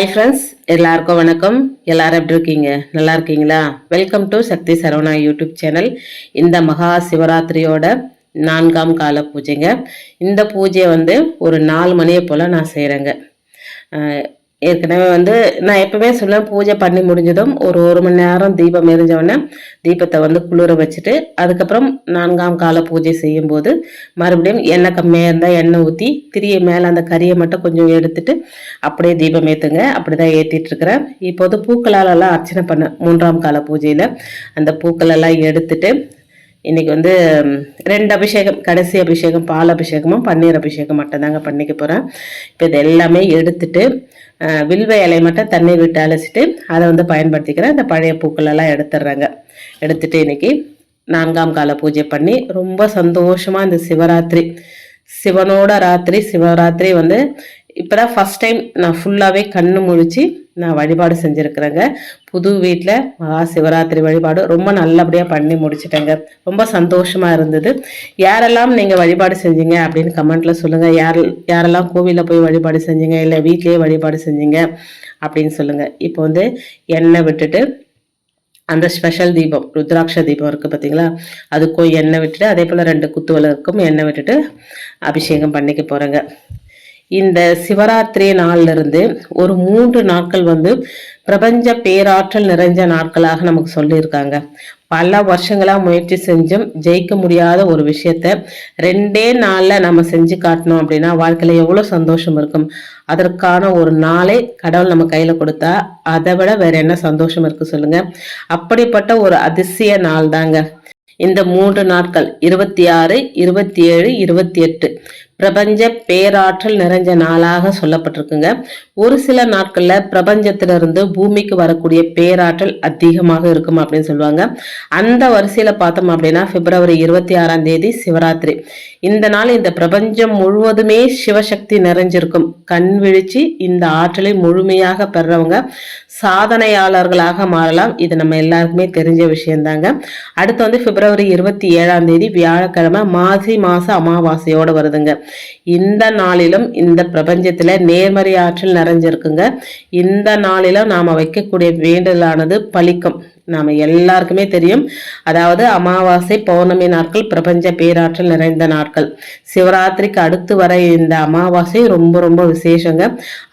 Hi friends எல்லாருக்கும் வணக்கம். எல்லாரும் எப்படி இருக்கீங்க? நல்லா இருக்கீங்களா? Welcome to Sakthi Saravana YouTube channel இந்த மகா சிவராத்திரியோட நான்காம் கால பூஜைங்க. இந்த பூஜையை வந்து ஒரு நாலு மணியை போல் நான் செய்கிறேங்க ஏற்கனவே வந்து நான் எப்பவுமே சொல்லுவேன் பூஜை பண்ணி முடிஞ்சதும் ஒரு ஒரு மணி நேரம் தீபம் எரிஞ்சவொடனே தீபத்தை வந்து குளிர வச்சுட்டு அதுக்கப்புறம் நான்காம் கால பூஜை செய்யும்போது மறுபடியும் எண்ணெய் கம்மியாக இருந்தால் எண்ணெய் ஊற்றி திரிய மேலே அந்த கறியை மட்டும் கொஞ்சம் எடுத்துட்டு அப்படியே தீபம் ஏற்றுங்க அப்படி தான் ஏற்றிட்டு இருக்கிறேன் இப்போது பூக்களாலெல்லாம் அர்ச்சனை பண்ணேன் மூன்றாம் கால பூஜையில். அந்த பூக்களெல்லாம் எடுத்துட்டு இன்றைக்கி வந்து ரெண்டு அபிஷேகம் கடைசி அபிஷேகம் பால் அபிஷேகமும் பன்னீர் அபிஷேகம் மட்டும் தாங்க பண்ணிக்க போகிறேன் இப்போ இது எல்லாமே எடுத்துட்டு வில்வ இலையை மட்டும் தண்ணீர் விட்டு அலசிட்டு அதை வந்து பயன்படுத்திக்கிறேன். அந்த பழைய பூக்கள் எல்லாம் எடுத்துடுறாங்க. எடுத்துட்டு இன்றைக்கி நான்காம் கால பூஜை பண்ணி ரொம்ப சந்தோஷமாக இந்த சிவராத்திரி சிவனோட ராத்திரி சிவராத்திரி வந்து இப்போதான் ஃபஸ்ட் டைம் நான் ஃபுல்லாகவே கண்ணு முழிச்சு நான் வழிபாடு செஞ்சுருக்குறேங்க. புது வீட்டில் மகா சிவராத்திரி வழிபாடு ரொம்ப நல்லபடியாக பண்ணி முடிச்சிட்டேங்க. ரொம்ப சந்தோஷமாக இருந்தது. யாரெல்லாம் நீங்கள் வழிபாடு செஞ்சீங்க அப்படின்னு கமெண்ட்டில் சொல்லுங்கள் யார் யாரெல்லாம் கோவிலில் போய் வழிபாடு செஞ்சீங்க இல்லை வீட்லேயே வழிபாடு செஞ்சீங்க அப்படின்னு சொல்லுங்கள் இப்போ வந்து எண்ணெய் விட்டுட்டு அந்த ஸ்பெஷல் தீபம் ருத்ராட்ச தீபம் இருக்குது பார்த்தீங்களா அதுக்கும் எண்ணெய் விட்டுட்டு அதே போல் ரெண்டு குத்து விளக்குக்கும் எண்ணெய் விட்டுட்டு அபிஷேகம் பண்ணிக்க போகிறேங்க இந்த சிவராத்திரி நாள்ல இருந்து ஒரு மூன்று நாட்கள் வந்து பிரபஞ்ச பேராற்றல் நிறைஞ்ச நாட்களாக நமக்கு சொல்லியிருக்காங்க. பல வருஷங்களா முயற்சி செஞ்சும் ஜெயிக்க முடியாத ஒரு விஷயத்த ரெண்டே நாளில் நம்ம செஞ்சு காட்டணும் அப்படின்னா வாழ்க்கையில எவ்வளவு சந்தோஷம் இருக்கும். அதற்கான ஒரு நாளை கடவுள் நம்ம கையில கொடுத்தா அதை விட வேற என்ன சந்தோஷம் இருக்கு சொல்லுங்க. அப்படிப்பட்ட ஒரு அதிசய நாள் தாங்க இந்த மூன்று நாட்கள் இருபத்தி ஆறு இருபத்தி ஏழு இருபத்தி எட்டு. பிரபஞ்ச பேராற்றல் நிறைஞ்ச நாளாக சொல்லப்பட்டிருக்குங்க. ஒரு சில நாட்களில் பிரபஞ்சத்திலிருந்து பூமிக்கு வரக்கூடிய பேராற்றல் அதிகமாக இருக்கும் அப்படின்னு சொல்லுவாங்க. அந்த வரிசையில் பார்த்தோம் அப்படின்னா பிப்ரவரி இருபத்தி ஆறாம் தேதி சிவராத்திரி. இந்த நாள் இந்த பிரபஞ்சம் முழுவதுமே சிவசக்தி நிறைஞ்சிருக்கும். கண் விழிச்சு இந்த ஆற்றலை முழுமையாக பெறவங்க சாதனையாளர்களாக மாறலாம். இது நம்ம எல்லாருக்குமே தெரிஞ்ச விஷயம்தாங்க. அடுத்து வந்து பிப்ரவரி இருபத்தி ஏழாம் தேதி வியாழக்கிழமை மாசி மாச அமாவாசையோடு வருதுங்க. இந்த நாளிலும் இந்த பிரபஞ்சத்துல நேர்மறை ஆற்றல் நிறைஞ்சிருக்குங்க. இந்த நாளிலும் நாம வைக்கக்கூடிய வேண்டலானது பலிக்கும் நாம எல்லாருக்குமே தெரியும். அதாவது அமாவாசை பௌர்ணமி நாட்கள் பிரபஞ்ச பேராற்றல் நிறைந்த நாட்கள். சிவராத்திரிக்கு அடுத்து வர இந்த அமாவாசை ரொம்ப ரொம்ப விசேஷங்க.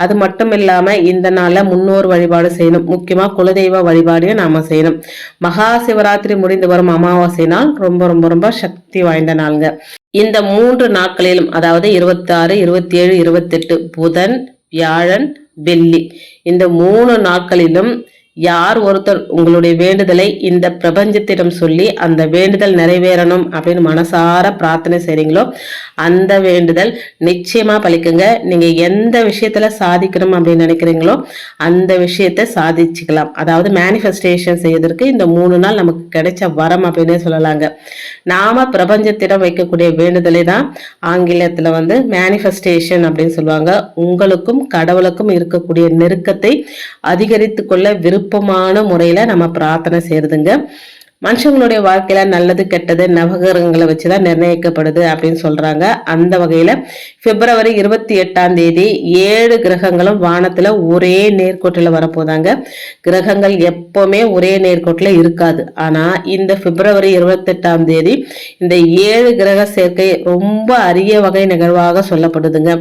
அது மட்டும் இல்லாம இந்த நாளில் முன்னோர் வழிபாடு செய்யணும். முக்கியமா குலதெய்வ வழிபாடையும் நாம செய்யணும். மகா சிவராத்திரி முடிந்து வரும் அமாவாசை நாள் ரொம்ப ரொம்ப ரொம்ப சக்தி வாய்ந்த நாளுங்க. இந்த மூன்று நாட்களிலும் அதாவது இருபத்தி ஆறு இருபத்தி ஏழு இருபத்தெட்டு புதன் வியாழன் வெள்ளி இந்த மூணு நாட்களிலும் யார் ஒருத்தர் உங்களுடைய வேண்டுதலை இந்த பிரபஞ்சத்திடம் சொல்லி அந்த வேண்டுதல் நிறைவேறணும் அப்படின்னு மனசார பிரார்த்தனை செய்கிறீங்களோ அந்த வேண்டுதல் நிச்சயமாக பழிக்குங்க. நீங்கள் எந்த விஷயத்தில் சாதிக்கணும் அப்படின்னு நினைக்கிறீங்களோ அந்த விஷயத்தை சாதிச்சுக்கலாம். அதாவது மேனிஃபெஸ்டேஷன் செய்வதற்கு இந்த மூணு நாள் நமக்கு கிடைச்ச வரம் அப்படின்னே சொல்லலாங்க. நாம் பிரபஞ்சத்திடம் வைக்கக்கூடிய வேண்டுதலை தான் ஆங்கிலத்தில் வந்து மேனிஃபெஸ்டேஷன் அப்படின்னு சொல்லுவாங்க. உங்களுக்கும் கடவுளுக்கும் இருக்கக்கூடிய நெருக்கத்தை அதிகரித்து கொள்ள விருப்பமான முறையில நம்ம பிரார்த்தனை செய்யறதுங்க. மனுஷங்களுடைய வாழ்க்கையில நல்லது கெட்டது நவகிரகங்களை வச்சுதான் நிர்ணயிக்கப்படுது அப்படின்னு சொல்றாங்க. அந்த வகையில பிப்ரவரி இருபத்தி எட்டாம் தேதி ஏழு கிரகங்களும் வானத்துல ஒரே நேர்கோட்டில் வரப்போதாங்க கிரகங்கள் எப்பவுமே ஒரே நேர்கோட்டில் இருக்காது. ஆனா இந்த பிப்ரவரி இருபத்தெட்டாம் தேதி இந்த ஏழு கிரக சேர்க்கை ரொம்ப அரிய வகை நிகழ்வாக சொல்லப்படுதுங்க.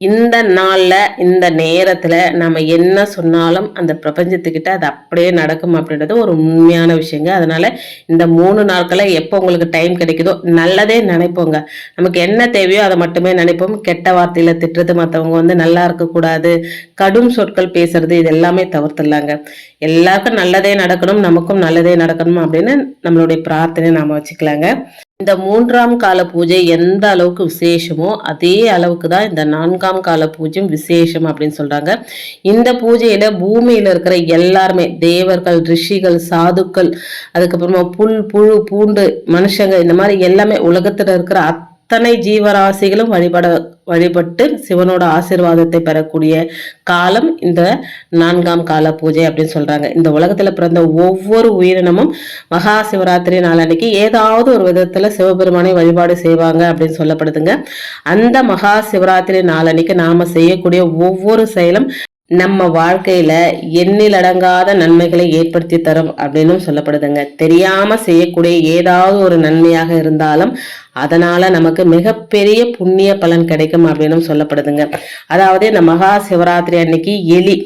இந்த நாளில் இந்த நேரத்தில் நம்ம என்ன சொன்னாலும் அந்த பிரபஞ்சத்துக்கிட்ட அது அப்படியே நடக்கும் அப்படின்றது ஒரு உண்மையான விஷயங்க. அதனால் இந்த மூணு நாட்களை எப்போ உங்களுக்கு டைம் கிடைக்குதோ நல்லதே நினைப்போங்க. நமக்கு என்ன தேவையோ அதை மட்டுமே நினைப்போம். கெட்ட வார்த்தையில் திட்டுறது மற்றவங்க வந்து நல்லா இருக்கக்கூடாது. கடும் சொற்கள் பேசுறது இது எல்லாமே தவிர்த்துடலாங்க. எல்லாருக்கும் நல்லதே நடக்கணும் நமக்கும் நல்லதே நடக்கணும் அப்படின்னு நம்மளுடைய பிரார்த்தனை நாம் வச்சுக்கலாங்க. இந்த மூன்றாம் கால பூஜை எந்த அளவுக்கு விசேஷமோ அதே அளவுக்கு தான் இந்த நான்காம் கால பூஜையும் விசேஷம் அப்படின்னு சொல்றாங்க. இந்த பூஜையில பூமியில இருக்கிற எல்லாருமே தேவர்கள் ரிஷிகள் சாதுக்கள் அதுக்கப்புறமா புல் புழு பூண்டு மனுஷங்க இந்த மாதிரி எல்லாமே உலகத்துல இருக்கிற அத்தனை ஜீவராசிகளும் வழிபட வழிபட்டு சிவனோட ஆசீர்வாதத்தை பெறக்கூடிய காலம் இந்த நான்காம் கால பூஜை அப்படின்னு சொல்றாங்க. இந்த உலகத்துல பிறந்த ஒவ்வொரு உயிரினமும் மகா சிவராத்திரி நாளன்னைக்கு ஏதாவது ஒரு விதத்துல சிவபெருமானை வழிபாடு செய்வாங்க அப்படின்னு சொல்லப்படுதுங்க. அந்த மகா சிவராத்திரி நாளன்னைக்கு நாம செய்யக்கூடிய ஒவ்வொரு செயலும் நம்ம வாழ்க்கையில எண்ணில் அடங்காத நன்மைகளை ஏற்படுத்தி தரும் அப்படின்னு சொல்லப்படுதுங்க. தெரியாம செய்யக்கூடிய ஏதாவது ஒரு நன்மையாக இருந்தாலும் அதனால நமக்கு மிகப்பெரிய புண்ணிய பலன் கிடைக்கும் அப்படின்னு சொல்லப்படுதுங்க. அதாவது இந்த மகா சிவராத்திரி அன்னைக்கு எலி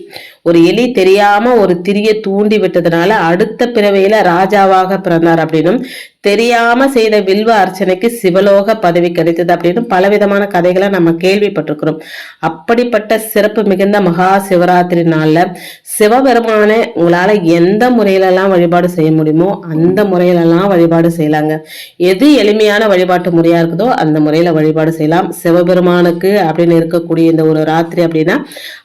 ஒரு எலி தெரியாம ஒரு திரிய தூண்டி விட்டதுனால அடுத்த பிறவையில ராஜாவாக பிறந்தார் அப்படின்னும் தெரியாம செய்த வில்வ அர்ச்சனைக்கு சிவலோக பதவி கிடைத்தது அப்படின்னு பலவிதமான கதைகளை நம்ம கேள்விப்பட்டிருக்கிறோம். அப்படிப்பட்ட சிறப்பு மிகுந்த மகா சிவராத்திரி நாள்ல சிவபெருமானை உங்களால எந்த முறையிலெல்லாம் வழிபாடு செய்ய முடியுமோ அந்த முறையிலெல்லாம் வழிபாடு செய்யலாங்க. எது எளிமையான வழிபாட்டு முறையா இருக்குதோ அந்த முறையில வழிபாடு செய்யலாம். சிவபெருமானுக்கு அப்படின்னு இருக்கக்கூடிய இந்த ஒரு ராத்திரி அப்படின்னா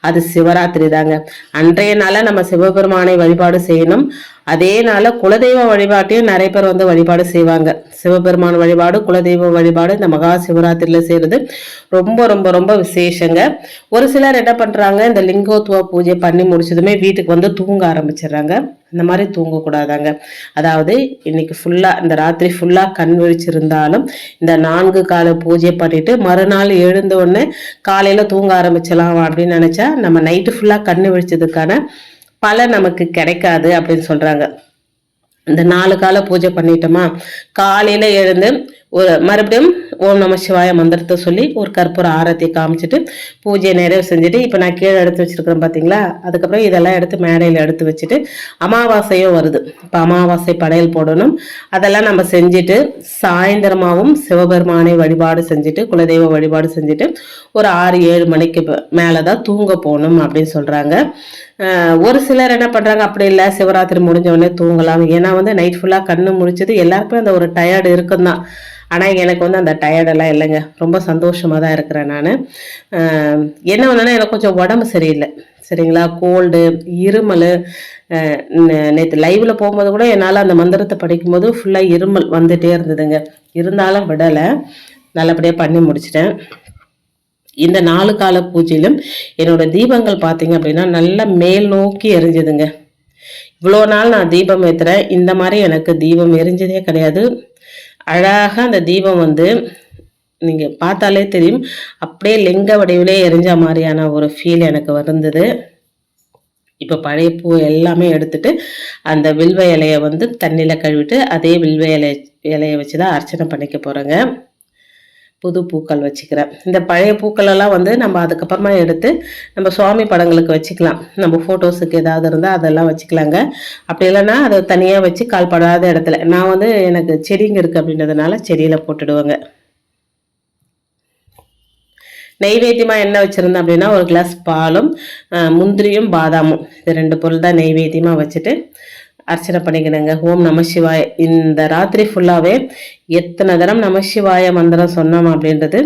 அது சிவராத்திரி தாங்க. அன்றைய நாள நம்ம சிவபெருமானை வழிபாடு செய்யணும். அதே நாள் குலதெய்வ வழிபாட்டையும் நிறைய பேர் வந்து வழிபாடு செய்வாங்க. சிவபெருமான் வழிபாடு குலதெய்வ வழிபாடு இந்த மகா சிவராத்திரியில் செய்கிறது ரொம்ப ரொம்ப ரொம்ப விசேஷங்க. ஒரு சிலர் என்ன பண்ணுறாங்க இந்த லிங்கோத்துவ பூஜை பண்ணி முடிச்சதுமே வீட்டுக்கு வந்து தூங்க ஆரம்பிச்சிடுறாங்க. இந்த மாதிரி தூங்கக்கூடாதாங்க. அதாவது இன்னைக்கு ஃபுல்லாக இந்த ராத்திரி ஃபுல்லாக கண் விழிச்சிருந்தாலும் இந்த நான்கு கால பூஜை பண்ணிட்டு மறுநாள் எழுந்த உடனே காலையில் தூங்க ஆரம்பிச்சலாம் அப்படின்னு நினச்சா நம்ம நைட்டு ஃபுல்லாக கண் விழிச்சதுக்கான பலன் நமக்கு கிடைக்காது அப்படின்னு சொல்றாங்க. இந்த நாலு கால பூஜை பண்ணிட்டோமா? காலையில எழுந்து ஒரு மறுபடியும் ஓம் நம சிவாய மந்திரத்தை சொல்லி ஒரு கற்பூர ஆரத்தி காமிச்சிட்டு பூஜையை நிறைவு செஞ்சுட்டு இப்போ நான் கீழே எடுத்து வச்சிருக்கிறேன் பார்த்தீங்களா அதுக்கப்புறம் இதெல்லாம் எடுத்து மேடையில் எடுத்து வச்சுட்டு அமாவாசையும் வருது. இப்போ அமாவாசை படையல் போடணும். அதெல்லாம் நம்ம செஞ்சுட்டு சாயந்தரமாகவும் சிவபெருமானை வழிபாடு செஞ்சுட்டு குலதெய்வ வழிபாடு செஞ்சுட்டு ஒரு ஆறு ஏழு மணிக்கு மேலே தான் தூங்க போகணும் அப்படின்னு சொல்கிறாங்க ஒரு சிலர் என்ன பண்ணுறாங்க அப்படி இல்லை சிவராத்திரி முடிஞ்ச உடனே தூங்கலாம். ஏன்னா வந்து நைட் ஃபுல்லாக கண்ணு முடிச்சது எல்லாருக்குமே அந்த ஒரு டயர்டு இருக்கும் தான் ஆனால் எனக்கு வந்து அந்த டயர்டெல்லாம் இல்லைங்க. ரொம்ப சந்தோஷமாக தான் இருக்கிறேன் நான். என்ன ஒன்றுனா எனக்கு கொஞ்சம் உடம்பு சரியில்லை. சரிங்களா? கோல்டு இருமல் நேற்று லைவில் போகும்போது கூட என்னால் அந்த மந்திரத்தை படிக்கும்போது ஃபுல்லாக இருமல் வந்துகிட்டே இருந்ததுங்க. இருந்தாலும் விடலை. நல்லபடியாக பண்ணி முடிச்சிட்டேன். இந்த நாலு கால பூஜையிலும் என்னோட தீபங்கள் பார்த்தீங்க அப்படின்னா நல்லா மேல் நோக்கி எரிஞ்சுதுங்க. இவ்வளோ நாள் நான் தீபம் ஏற்றுறேன் இந்த மாதிரி எனக்கு தீபம் எரிஞ்சதே கிடையாது. அழகாக அந்த தீபம் வந்து நீங்கள் பார்த்தாலே தெரியும். அப்படியே லிங்க வடிவிலே எரிஞ்ச மாதிரியான ஒரு ஃபீல் எனக்கு வந்தது இப்போ பழைய பூ எல்லாமே எடுத்துட்டு அந்த வில்வ இலையை வந்து தண்ணியில் கழுவிட்டு அதே வில்வ இலை இலையை வச்சு தான் அர்ச்சனை பண்ணிக்க போகிறேங்க புது பூக்கள் வச்சுக்கிறேன். இந்த பழைய பூக்களெல்லாம் வந்து நம்ம அதுக்கப்புறமா எடுத்து நம்ம சுவாமி படங்களுக்கு வச்சுக்கலாம். நம்ம ஃபோட்டோஸுக்கு ஏதாவது இருந்தால் அதெல்லாம் வச்சுக்கலாங்க. அப்படி இல்லைன்னா அதை தனியாக வச்சு கால் படாத இடத்துல. நான் வந்து எனக்கு செடிங்க இருக்குது அப்படின்றதுனால செடியில் போட்டுடுவேங்க. நெய்வேத்தியமாக என்ன வச்சுருந்தேன் அப்படின்னா ஒரு கிளாஸ் பாலும் முந்திரியும் பாதாமும். இது ரெண்டு பொருள் தான் நெய்வேத்தியமாக வச்சுட்டு அர்ச்சனை பண்ணிக்கணுங்க. ஓம் நம சிவாய. இந்த ராத்திரி ஃபுல்லாகவே எத்தனை தரம் நம சிவாய மந்திரம் சொன்னோம் அப்படின்றது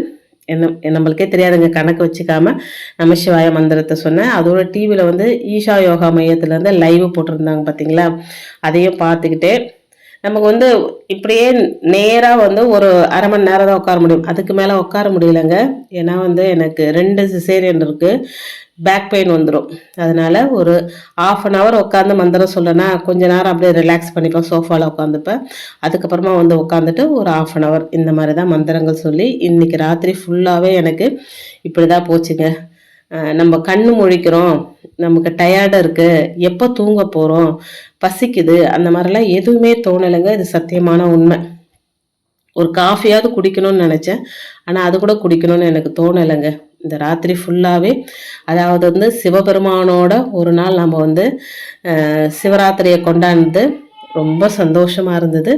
என்ன நம்மளுக்கே தெரியாதுங்க. கணக்கு வச்சுக்காம நம சிவாய மந்திரத்தை சொன்னேன் அதோட டிவியில் வந்து ஈஷா யோகா மையத்துலேருந்து லைவ் போட்டிருந்தாங்க பார்த்தீங்களா அதையும் பார்த்துக்கிட்டே நமக்கு வந்து இப்படியே நேராக வந்து ஒரு அரை மணி நேரம் தான் உட்கார முடியும். அதுக்கு மேலே உட்கார முடியலங்க. ஏன்னா வந்து எனக்கு ரெண்டு சிசேரியன் இருக்குது பேக் பெயின் வந்துடும் அதனால் ஒரு ஆஃப் அன் ஹவர் உட்காந்து மந்திரம் சொல்லனா கொஞ்ச நேரம் அப்படியே ரிலாக்ஸ் பண்ணிப்பேன் சோஃபாவில் உட்காந்துப்பேன் அதுக்கப்புறமா வந்து உட்காந்துட்டு ஒரு ஆஃப் அன் ஹவர் இந்த மாதிரி தான் மந்திரங்கள் சொல்லி இன்றைக்கி ராத்திரி ஃபுல்லாகவே எனக்கு இப்படி தான் போச்சுங்க நம்ம கண்ணு முழிக்கிறோம் நமக்கு டயர்டாக இருக்குது எப்போ தூங்க போகிறோம் பசிக்குது அந்த மாதிரிலாம் எதுவுமே தோணலைங்க. இது சத்தியமான உண்மை. ஒரு காஃபியாவது குடிக்கணும்னு நினச்சேன். ஆனால் அது கூட குடிக்கணும்னு எனக்கு தோணலைங்க. இந்த ராத்திரி ஃபுல்லாகவே அதாவது வந்து சிவபெருமானோட ஒரு நாள் நம்ம வந்து சிவராத்திரியை கொண்டாந்து ரொம்ப சந்தோஷமாக இருந்தது.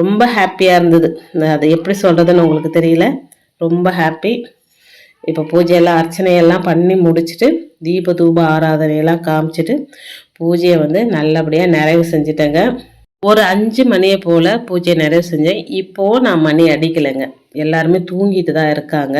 ரொம்ப ஹாப்பியாக இருந்தது. அதை எப்படி சொல்கிறதுன்னு உங்களுக்கு தெரியல. ரொம்ப ஹாப்பி இப்போ பூஜையெல்லாம் அர்ச்சனையெல்லாம் பண்ணி முடிச்சுட்டு தீப தூப ஆராதனையெல்லாம் காமிச்சிட்டு பூஜையை வந்து நல்லபடியாக நிறைவு செஞ்சுட்டேங்க. ஒரு அஞ்சு மணியை போல் பூஜையை நிறைவு செஞ்சேன். இப்போது நான் மணி அடிக்கலைங்க. எல்லாருமே தூங்கிட்டு தான் இருக்காங்க.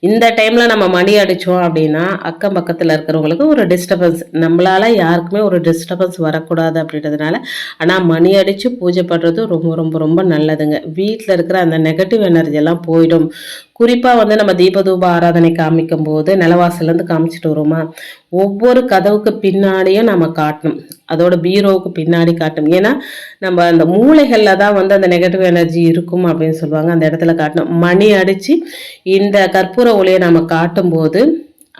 இந்த டைமில் நம்ம மணி அடித்தோம் அப்படின்னா அக்கம் பக்கத்தில் இருக்கிறவங்களுக்கு ஒரு டிஸ்டர்பன்ஸ் நம்மளால் யாருக்குமே ஒரு டிஸ்டர்பன்ஸ் வரக்கூடாது அப்படின்றதுனால ஆனால் மணி அடித்து பூஜை பண்ணுறது ரொம்ப ரொம்ப ரொம்ப நல்லதுங்க. வீட்டில் இருக்கிற அந்த நெகட்டிவ் எனர்ஜி எல்லாம் போயிடும். குறிப்பாக வந்து நம்ம தீபதூப ஆராதனை காமிக்கும் போது நிலவாசலேருந்து காமிச்சிட்டு வருவோமா? ஒவ்வொரு கதவுக்கு பின்னாடியும் நம்ம காட்டணும். அதோட பீரோவுக்கு பின்னாடி காட்டணும். ஏன்னா நம்ம அந்த மூளைகளில் தான் வந்து அந்த நெகட்டிவ் எனர்ஜி இருக்கும் அப்படின்னு சொல்லுவாங்க. அந்த இடத்துல காட்டணும். மணி அடித்து இந்த கற்பூர ஒளியை நம்ம காட்டும்போது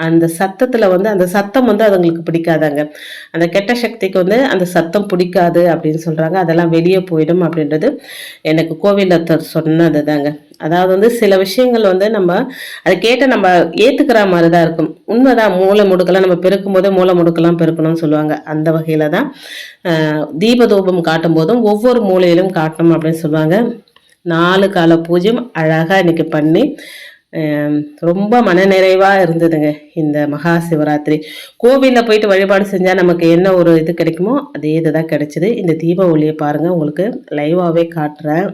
அந்த சத்தத்தில் வந்து அந்த சத்தம் வந்து அதுங்களுக்கு பிடிக்காதாங்க. அந்த கெட்ட சக்திக்கு வந்து அந்த சத்தம் பிடிக்காது அப்படின்னு சொல்கிறாங்க அதெல்லாம் வெளியே போயிடும் அப்படின்றது எனக்கு கோவிலத்தர் சொன்னது தாங்க அதாவது வந்து சில விஷயங்கள் வந்து நம்ம அதை கேட்டு நம்ம ஏற்றுக்கிற மாதிரி தான் இருக்கும். உண்மைதான் மூளை முடுக்கலாம் நம்ம பெருக்கும் போதே மூளை முடுக்கலாம் பெருக்கணும்னு சொல்லுவாங்க. அந்த வகையில் தான் தீபதூபம் காட்டும் போதும் ஒவ்வொரு மூலையிலும் காட்டணும் அப்படின்னு சொல்லுவாங்க. நாலு கால பூஜையும் அழகாக இன்றைக்கி பண்ணி ரொம்ப மனநிறைவாக இருந்ததுங்க இந்த மகா சிவராத்திரி. கோவிலில் போயிட்டு வழிபாடு செஞ்சால் நமக்கு என்ன ஒரு இது கிடைக்குமோ அதே இதுதான் கிடைச்சிது. இந்த தீப ஒளியை பாருங்கள் உங்களுக்கு லைவாகவே காட்டுறேன்.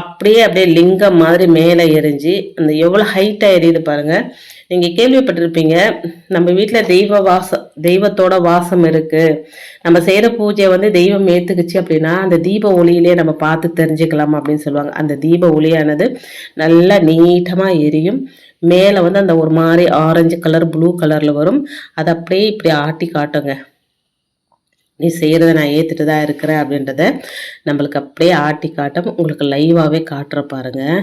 அப்படியே அப்படியே லிங்கம் மாதிரி மேலே எரிஞ்சு அந்த எவ்வளோ ஹைட்டாக எரியுது பாருங்கள் நீங்கள் கேள்விப்பட்டிருப்பீங்க நம்ம வீட்டில் தெய்வ வாசம் தெய்வத்தோட வாசம் இருக்குது நம்ம செய்கிற பூஜை வந்து தெய்வம் ஏற்றுக்குச்சு அப்படின்னா அந்த தீப ஒளியிலே நம்ம பார்த்து தெரிஞ்சுக்கலாம் அப்படின்னு சொல்லுவாங்க. அந்த தீப ஒளியானது நல்லா நீட்டமாக எரியும். மேலே வந்து அந்த ஒரு மாதிரி ஆரஞ்சு கலர் ப்ளூ கலரில் வரும். அதை அப்படியே இப்படி ஆட்டி காட்டுங்க. நீ செய்கிறத நான் ஏற்றுட்டு தான் இருக்கிறேன் அப்படின்றத நம்மளுக்கு அப்படியே ஆட்டி காட்டும். உங்களுக்கு லைவாகவே காட்டுற பாருங்கள்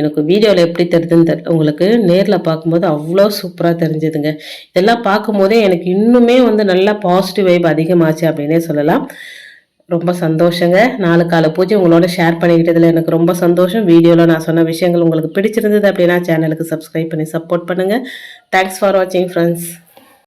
எனக்கு வீடியோவில் எப்படி தெரியுதுன்னு தெரியல உங்களுக்கு நேரில் பார்க்கும்போது அவ்வளோ சூப்பராக தெரிஞ்சுதுங்க. இதெல்லாம் பார்க்கும்போதே எனக்கு இன்னுமே வந்து நல்லா பாசிட்டிவ் வைப் அதிகமாச்சு அப்படின்னே சொல்லலாம். ரொம்ப சந்தோஷங்க. நாலு கால பூஜை உங்களோட ஷேர் பண்ணிக்கிட்டதில் எனக்கு ரொம்ப சந்தோஷம். வீடியோவில் நான் சொன்ன விஷயங்கள் உங்களுக்கு பிடிச்சிருந்தது அப்படின்னா சேனலுக்கு சப்ஸ்கிரைப் பண்ணி சப்போர்ட் பண்ணுங்கள் தேங்க்ஸ் ஃபார் வாட்சிங் ஃப்ரெண்ட்ஸ்